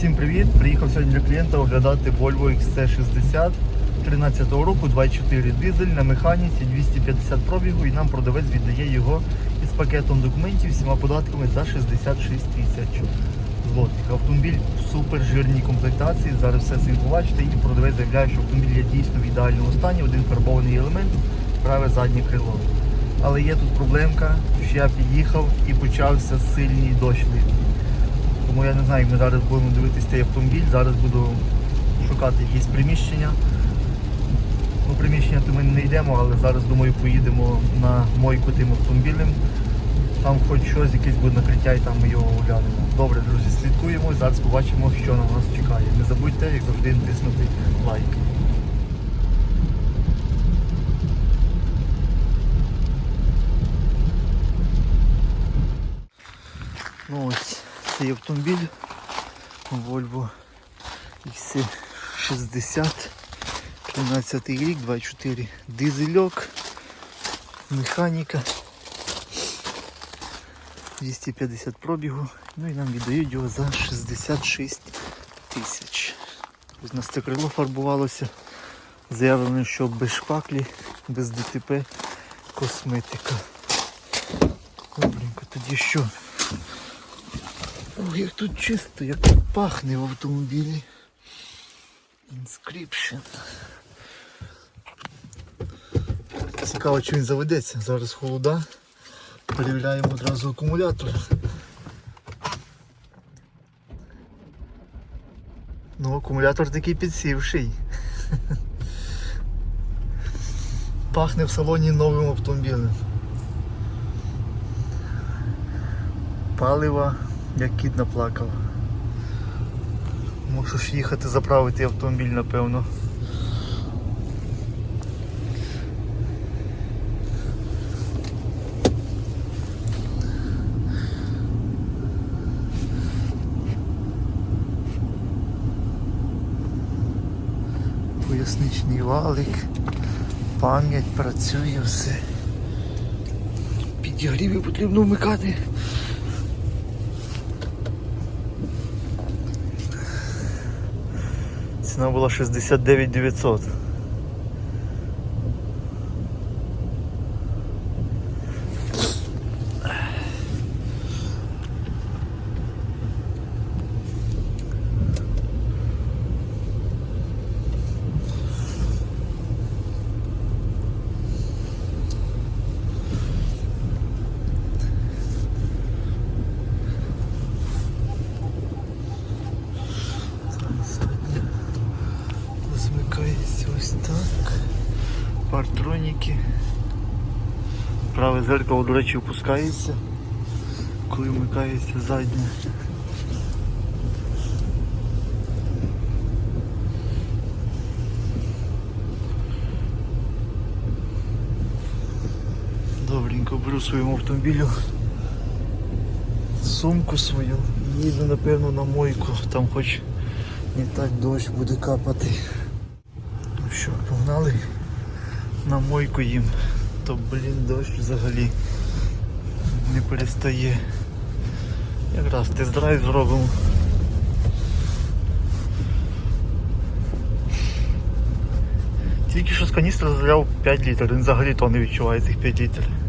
Всім привіт! Приїхав сьогодні для клієнта оглядати Volvo XC60 13 року, 2.4 дизель на механіці 250 пробігу і нам продавець віддає його із пакетом документів, всіма податками за 66 тисяч злотих. Автомобіль в супер жирній комплектації. Зараз все цим побачите і продавець заявляє, що автомобіль є дійсно в ідеальному стані, один фарбований елемент, праве заднє крило. Але є тут проблемка, що я під'їхав і почався сильний дощ лити. Тому я не знаю, як ми зараз будемо дивитися цей автомобіль. Зараз буду шукати якісь приміщення. Ну, приміщення то ми не йдемо, але зараз думаю поїдемо на мойку тим автомобілем. Там хоч щось, якесь буде накриття і там ми його оглянемо. Добре, друзі, слідкуємо і зараз побачимо, що на нас чекає. Не забудьте, як завжди, натиснути лайк. Ну ось цей автомобіль Volvo XC60 13 рік, 2.4 дизельок, механіка, 250 пробігу, ну і нам віддають його за 66 тисяч. Ось у нас це крило фарбувалося, заявлено, що без шпаклі, без ДТП, косметика. Добренько, тоді що? Ох, як тут чисто, як тут пахне в автомобілі. Inscription. Цікаво, чи він заведеться. Зараз холода. Перевіряємо одразу акумулятор. Ну, акумулятор такий підсівший. Пахне в салоні новим автомобілем. Палива, як кіт наплакав. Мушу ж їхати заправити автомобіль, напевно. Поясничний валик, пам'ять працює все. Підігріві потрібно вмикати. Ціна була 69 900. Змикається ось так. Партроніки. Праве зеркало, до речі, опускається, коли вмикається заднє. Добренько беру своєму автомобілю сумку свою і їду напевно на мойку, там хоч не так дощ буде капати. Ну що, погнали на мойку їм. То блін дощ взагалі не перестає. Якраз тест-драйв зробимо. Тільки що з каністра заляв 5 літрів, він взагалі то не відчуває цих 5 літрів.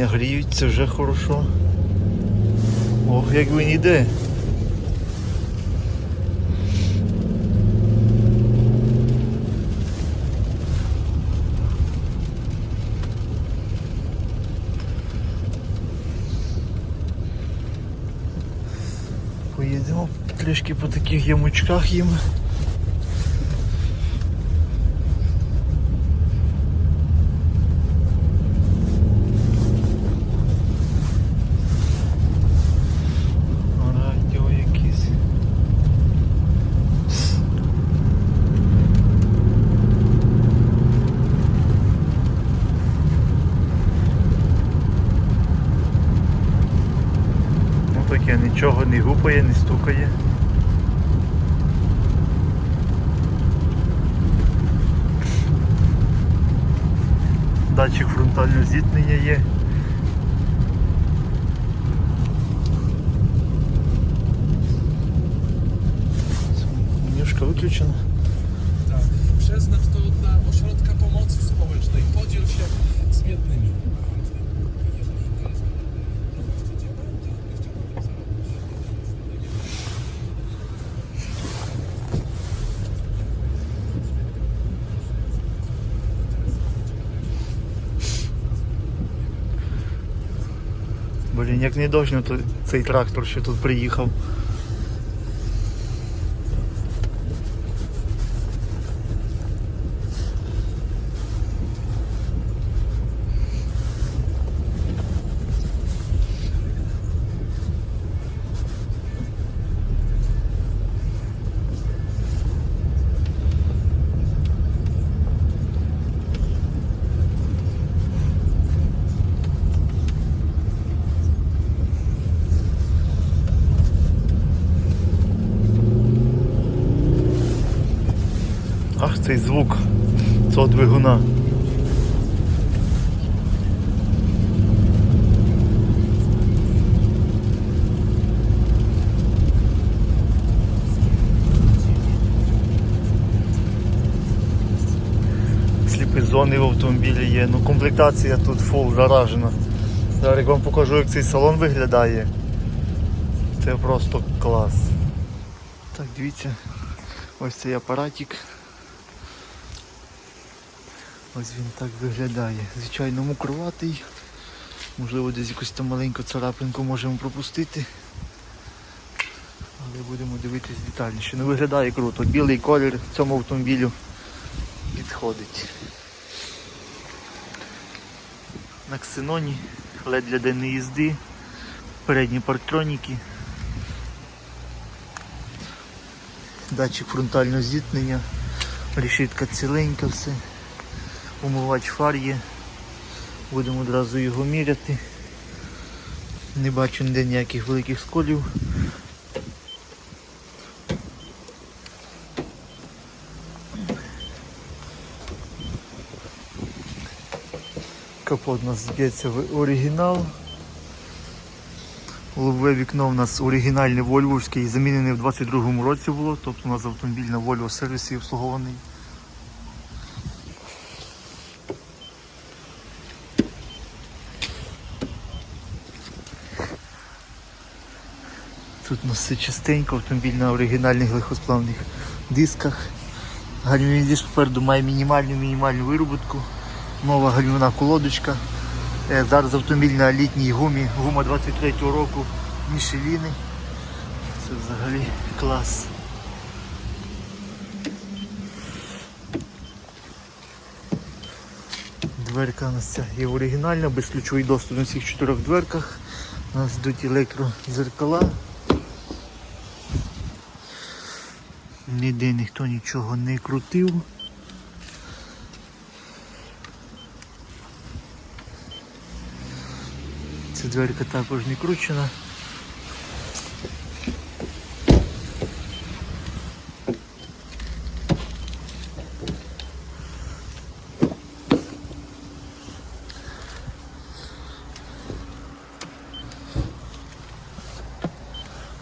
Сидіння гріють, це вже хорошо. Ох, як він іде. Поїдемо трішки по таких ямочках їм. Радіо якісь. Таке нічого не гупає, не стукає. Датчик фронтального зіткнення є. Менюшка виключена. Tak. Przeznacz to dla ośrodka pomocy społecznej. Podziel się z biednymi. Блін, як не дощно, то цей трактор ще тут приїхав. Звук цього двигуна. Сліпі зони в автомобілі є. Ну комплектація тут фул заражена. Зараз вам покажу, як цей салон виглядає. Це просто клас. Так, дивіться, ось цей апаратик. Ось він так виглядає. Звичайно, мокруватий. Можливо, десь якусь там маленьку царапинку можемо пропустити. Але будемо дивитись детальніше. Ну виглядає круто. Білий колір цьому автомобілю підходить. На ксеноні, LED для денної їзди, передні парктроніки, датчик фронтального зіткнення, решітка ціленька все. Умивач фар є. Будемо одразу його міряти. Не бачу ніде ніяких великих сколів. Капот у нас зб'ється в оригінал. Лобове вікно у нас оригінальне вольвовське і замінене в 22-му році було, тобто у нас автомобіль на Volvo сервісі обслугований. Тут у нас все частенько, автомобіль на оригінальних легкосплавних дисках. Гальмівний диск попереду має мінімальну мінімальну вироботку. Нова гальмівна колодочка. Е, Зараз автомобіль на літній гумі, гума 23-го року Мішеліни. Це взагалі клас. Дверка у нас ця є оригінальна, безключовий доступ на всіх чотирьох дверках. У нас йдуть електродзеркала. Ніде ніхто нічого не крутив. Ця дверка також не кручена.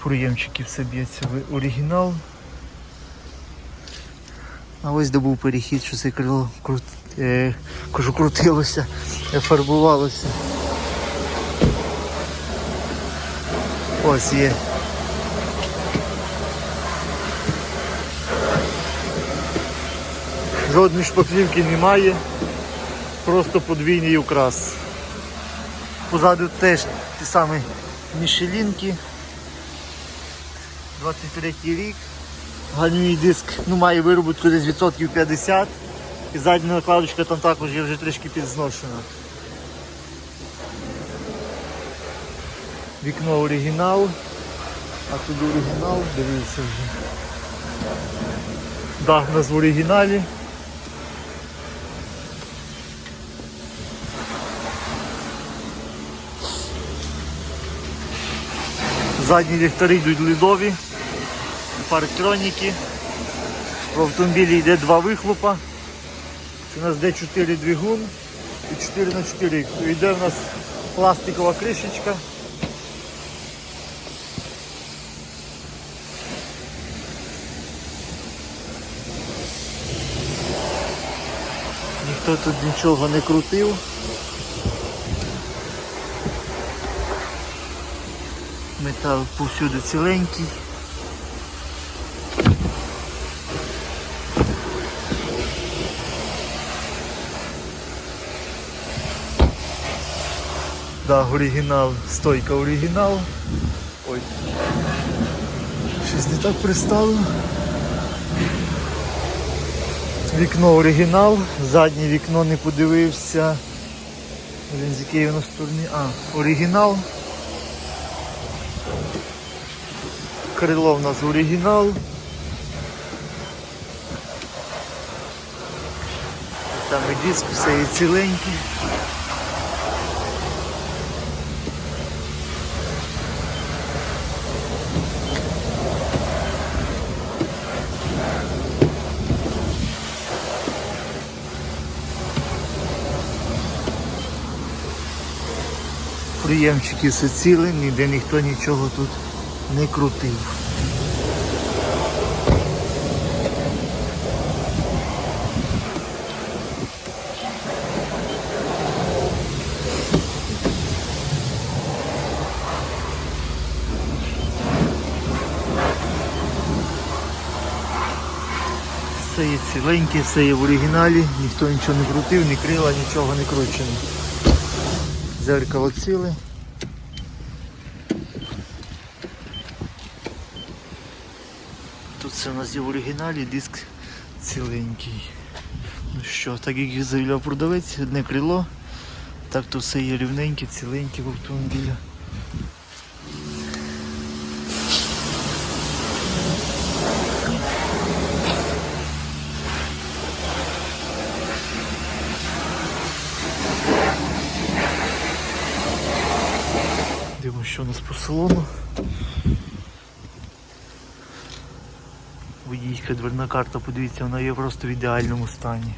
Проємчики все б'ється в оригінал. А ось де був перехід, що це крило крут... е... кажу, крутилося, фарбувалося. Ось є. Жодної шпаклівки немає, просто подвійний украс. Позаду теж ті самі мішелінки. 23 рік. Гальмівний диск ну, має вироботку десь відсотків 50. І задня накладочка там також є вже трішки підзношена. Вікно оригінал. А тут оригінал, дивіться вже. Дах у нас в оригіналі. Задні ліхтари йдуть лідові, парктроніки. В автомобілі йде два вихлопа. У нас D4 двигун і 4 на 4 Йде у нас пластикова кришечка. Ніхто тут нічого не крутив. Метал повсюди ціленький. Да, оригінал, стойка оригінал. Ой. Щось не так пристало. Вікно оригінал, заднє вікно не подивився. Блін, з якої воно сторони. А, оригінал. Крило в нас оригінал. Саме диск, все є ціленький. Приємчики все ціле, ніде ніхто нічого тут не крутив. Все є ціленьке, все є в оригіналі, ніхто нічого не крутив, ні крила, нічого не кручено. Зеркало ціле. Тут все у нас є в оригіналі, диск ціленький. Ну що, так як їх заявляв продавець, одне крило, так то все є рівненьке, ціленьке в автомобілі. Що у нас по салону. Водійська дверна карта, подивіться, вона є просто в ідеальному стані.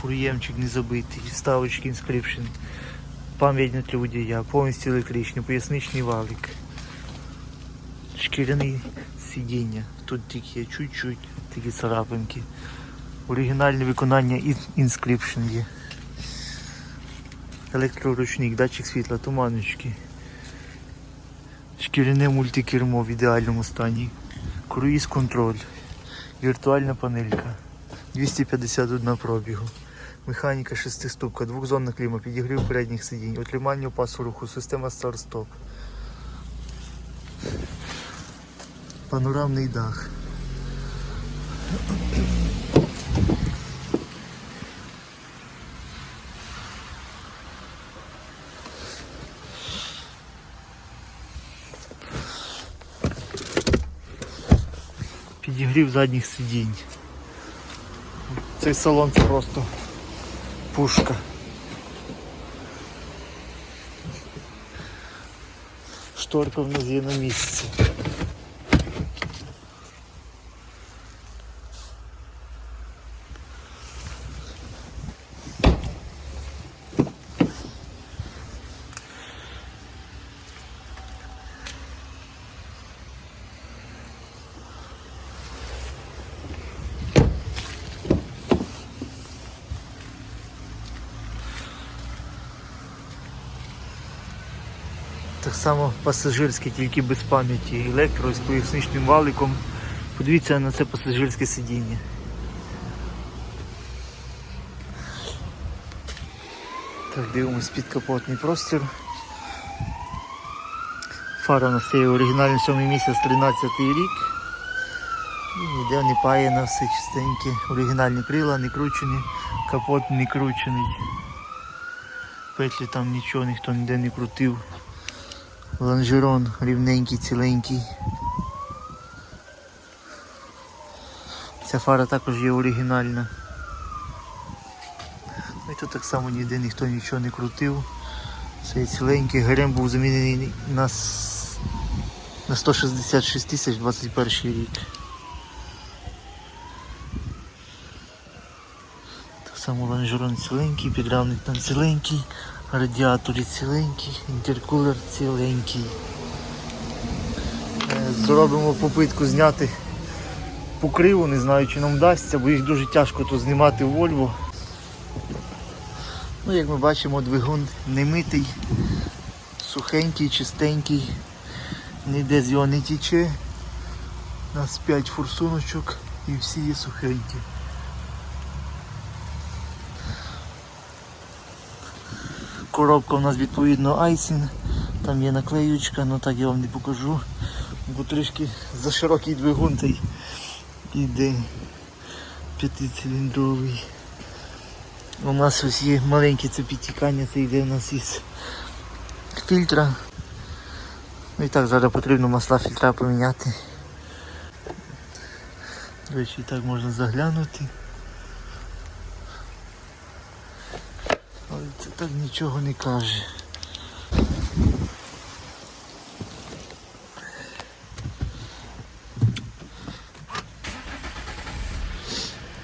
Проємчик не забитий, ставочки інскрипшн, пам'ять для водія, повністю електричний, поясничний валик. Шкіряне сидіння. Тут тільки є чуть-чуть такі царапинки. Оригінальне виконання інскрипшн є. Електроручник, датчик світла, туманочки. Шкіряне мультикермо в ідеальному стані. Круїз контроль. Віртуальна панелька. 251 пробігу. Механіка шестиступка, двохзонна кліма, підігрів передніх сидінь, отримання пасу руху, система старт-стоп. Панорамний дах. Підігрів задніх сидінь. Цей салон це просто пушка. Шторка в нас є на місці. Само пасажирське, тільки без пам'яті. Електро з поясничним валиком. Подивіться на це пасажирське сидіння. Так, дивимось підкапотний простір. Фара у нас є оригінальний 7 місяць 13 рік. І ніде не паяна, все чистеньке. Оригінальні крила, не кручені, капот не кручений. Петлі там нічого ніхто ніде не крутив. Лонжерон рівненький, ціленький. Ця фара також є оригінальна. Ну і тут так само ніде ніхто нічого не крутив. Цей ціленький гарем був замінений на, на 166 тисяч 21 рік. Так само лонжерон ціленький, підрамник там ціленький, радіатори ціленькі, інтеркулер ціленький. Е, Зробимо попитку зняти покриву, не знаю чи нам вдасться, бо їх дуже тяжко тут знімати в Вольво. Ну, як ми бачимо, двигун не митий, сухенький, чистенький, ніде з його не тіче. У нас 5 форсуночок і всі є сухенькі. Коробка у нас відповідно айсін, там є наклеючка, але так я вам не покажу, бо трішки за широкий двигун та й іде п'ятициліндровий. У нас ось є маленьке це підтікання, це йде у нас із фільтра. Ну і так зараз потрібно масла фільтра поміняти. До речі, і так можна заглянути. Але це так нічого не каже.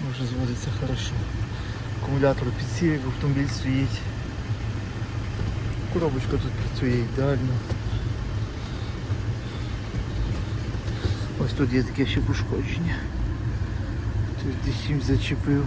Може зводиться хорошо. Акумулятор підсів, автомобіль стоїть. Коробочка тут працює ідеально. Ось тут є таке ще пошкодження. Тут десь чимсь зачепив.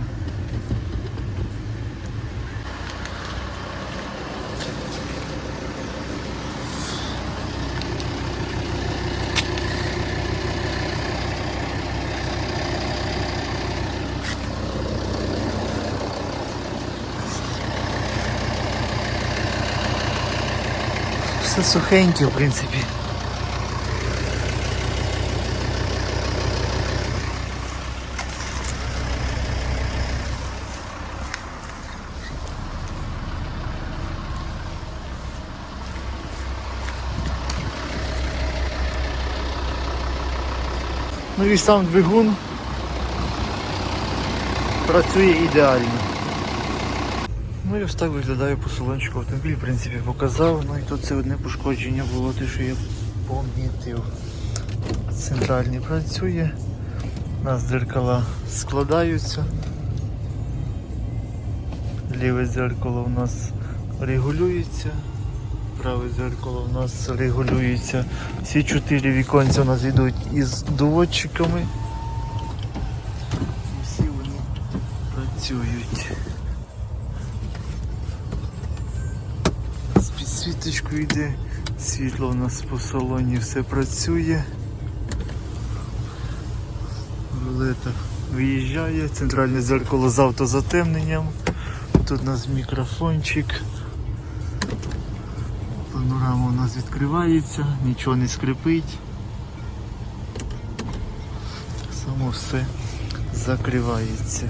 Все сухеньке, в принципі. Ну і сам двигун працює ідеально. Ну і ось так виглядає по салончику автомобіль, в принципі, показав. Ну і тут це одне пошкодження було, те, що я помітив. Центральний працює. У нас дзеркала складаються. Ліве дзеркало у нас регулюється. Праве дзеркало у нас регулюється. Всі чотири віконця у нас йдуть із доводчиками. З підсвіточкою йде, світло у нас по салоні все працює. Рулета виїжджає, центральне зеркало з автозатемненням. Тут у нас мікрофончик. Панорама у нас відкривається, нічого не скрипить. Так само все закривається.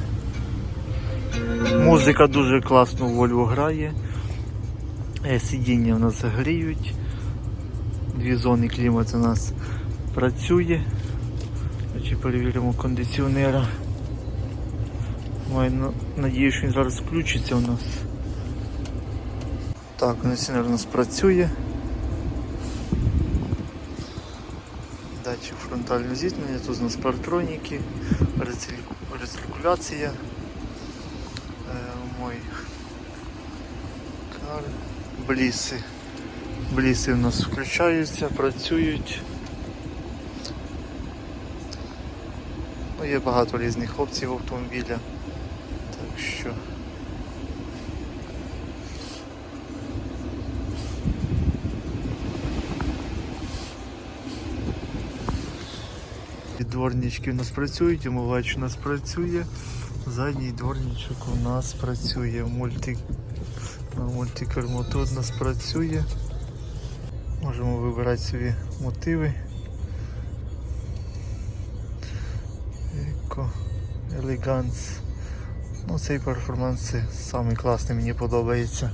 Музика дуже класно в Volvo грає. Е, Сидіння в нас гріють. Дві зони клімату у нас працює. Чи перевіримо кондиціонера. Маю надію, що він зараз включиться у нас. Так, кондиціонер у нас працює. Датчик фронтального зіткнення, тут у нас партроніки, рецирку- рециркуляція. Е, мой кар, бліси. Бліси у нас включаються, працюють. Ну, є багато різних опцій в автомобіля. Так що. Дворнички у нас працюють, омивач у нас працює. Задній дворничок у нас працює. Мульти... Мультикермо тут у нас працює. Можемо вибирати собі мотиви. Еко, елеганс. Ну, цей перформанс самий класний, мені подобається.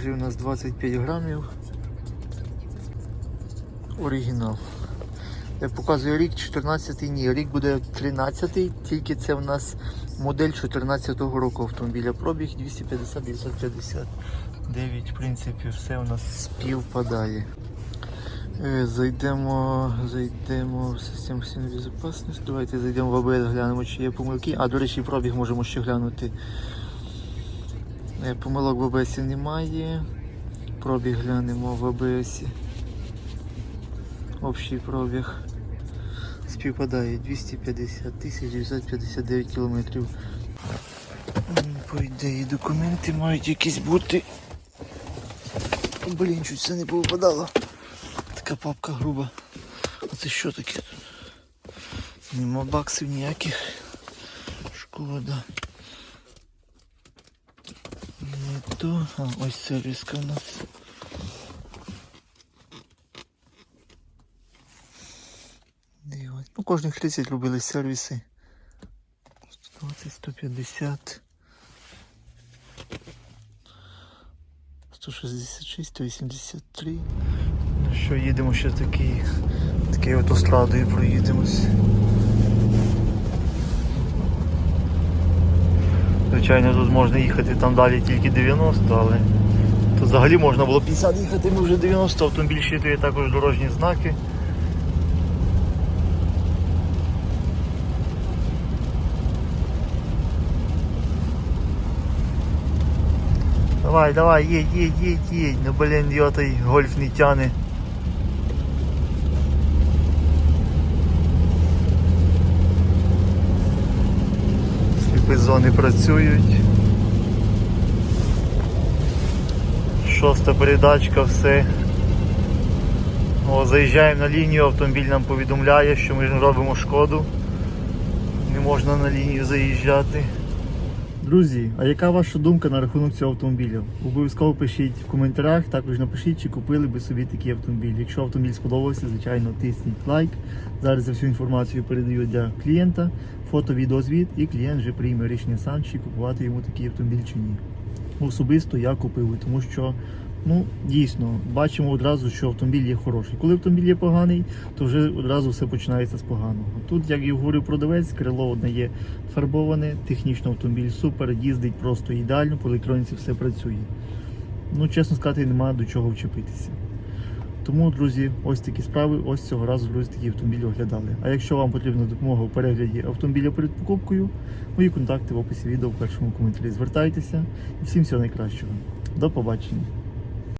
Сажі у нас 25 грамів. Оригінал. Як показує рік 14 ні, рік буде 13-й, тільки це в нас модель 14-го року автомобіля. Пробіг 250-959. В принципі, все у нас співпадає. Е, Зайдемо, зайдемо в систему безпечності. Давайте зайдемо в АБС, глянемо, чи є помилки. А, до речі, пробіг можемо ще глянути. Е, Помилок в АБС немає. Пробіг глянемо в АБС. Общий пробіг співпадає 250 тисяч 959 кілометрів. По ідеї документи мають якісь бути. Блін, чуть це не повипадало. Така папка груба. А це що таке тут? Нема баксів ніяких. Шкода. Не то. А, ось сервіска у нас. Дивись. Ну, кожних 30 робили сервіси. 120, 150. 166, 183. Ну що, їдемо ще такий, такий автострадою проїдемось. Звичайно, тут можна їхати там далі тільки 90, але тут взагалі можна було 50 їхати, ми вже 90, автомобіль щитує також дорожні знаки. Давай, давай, едь, едь, едь, едь. Ну блин, йотай, гольф не тяне. Сліпі зони працюють. Шоста передачка, все. О, заїжджаємо на лінію, автомобіль нам повідомляє, що ми робимо шкоду. Не можна на лінію заїжджати. Друзі, а яка ваша думка на рахунок цього автомобіля? Обов'язково пишіть в коментарях, також напишіть, чи купили би собі такий автомобіль. Якщо автомобіль сподобався, звичайно, тисніть лайк. Зараз я всю інформацію передаю для клієнта, фото, відеозвіт, і клієнт вже прийме рішення сам, чи купувати йому такий автомобіль чи ні. Особисто я купив, тому що ну дійсно бачимо одразу, що автомобіль є хороший. Коли автомобіль є поганий, то вже одразу все починається з поганого. Тут, як і говорив продавець, крило одне є фарбоване, технічно автомобіль супер, їздить просто ідеально, по електроніці все працює. Ну, чесно сказати, немає до чого вчепитися. Тому, друзі, ось такі справи. Ось цього разу друзі такі автомобілі оглядали. А якщо вам потрібна допомога у перегляді автомобіля перед покупкою, мої контакти в описі відео в першому коментарі. Звертайтеся і всім всього найкращого. До побачення.